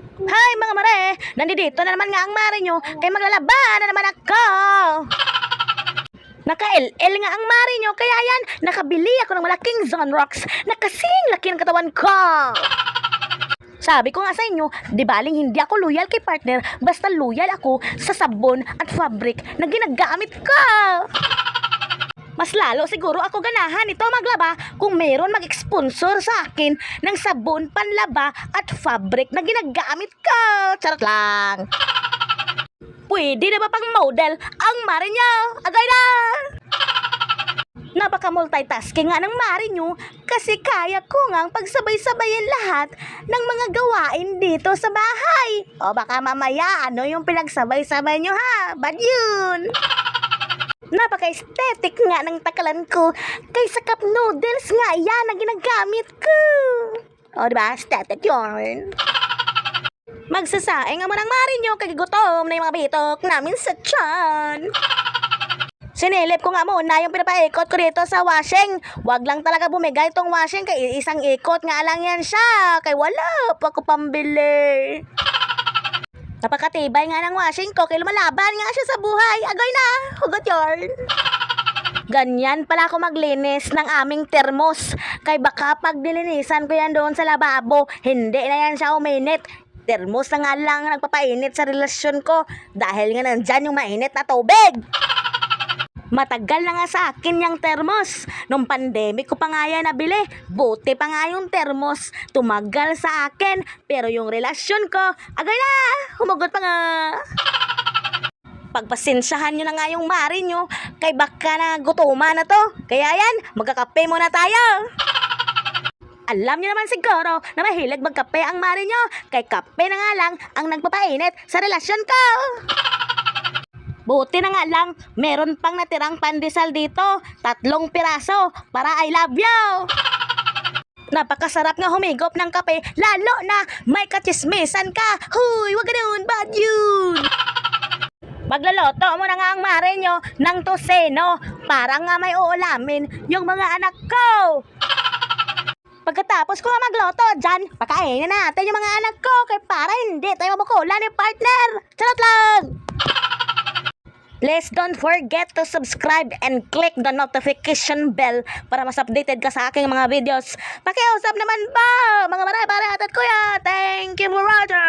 Hi mga mare! Nandito na naman nga ang mare nyo, kaya maglalaban na naman ako! Naka-LL nga ang mare nyo, kaya yan, nakabili ako ng malaking Zonrox na kasing laki ng katawan ko! Sabi ko nga sa inyo, di baling hindi ako loyal kay partner, basta loyal ako sa sabon at fabric na ginagamit ko! Mas lalo siguro ako ganahan ito maglaba kung meron mag-sponsor sa akin ng sabon, panlaba at fabric na ginagamit ko. Charot lang. Pwede na ba pang model ang mare niya? Agay na! Napaka-multitasking nga ng mare nyo kasi kaya ko nga pagsabay-sabayin lahat ng mga gawain dito sa bahay. O baka mamaya ano yung pinagsabay-sabay nyo ha? Bad yun! Napaka-aesthetic nga ng takalan ko. Kaysa cup noodles nga yan ang ginagamit ko. O, diba? Aesthetic yun. Magsasaing nga mo ng mari nyo kay gutom na yung mga bitok namin sa tiyan. Sinilip ko nga muna yung pinapaikot ko dito sa washing. Wag lang talaga bumigay itong washing kay isang ikot nga lang yan siya. Kay wala pa ko pambili. Napakatibay nga ng washing ko kay lumalaban nga siya sa buhay. Agoy na! Hugot yarn! Ganyan pala ako maglinis ng aming termos. Kay baka pag nilinisan ko yan doon sa lababo, hindi na yan siya uminit. Termos na nga lang ang nagpapainit sa relasyon ko dahil nga nandyan yung mainit na tubig. Matagal na nga sa akin yung termos. Nung pandemic ko pa nga yan nabili. Buti pa nga yung termos. Tumagal sa akin. Pero yung relasyon ko, agay na! Humagot pa nga. Pagpasensyahan nyo na nga yung mari nyo. Kay baka na gutuman na to. Kaya yan, magkakape muna tayo. Alam nyo naman siguro na mahilig magkape ang mari nyo. Kay kape na nga lang ang nagpapainit sa relasyon ko. Buti na nga lang, meron pang natirang pandesal dito. Tatlong piraso para I love you. Napakasarap nga humigop ng kape, lalo na may kachismisan ka. Huy, wag ganun, bad yun. Maglaloto mo na nga ang mare nyo ng toseno para nga may uulamin yung mga anak ko. Pagkatapos ko nga magloto dyan, pakainin na natin yung mga anak ko kay para hindi tayo mabukulan ni partner. Charot lang! Please don't forget to subscribe and click the notification bell para mas updated ka sa aking mga videos. Pakiusap naman ba? Mga maray, pare, atat kuya. Thank you, Roger!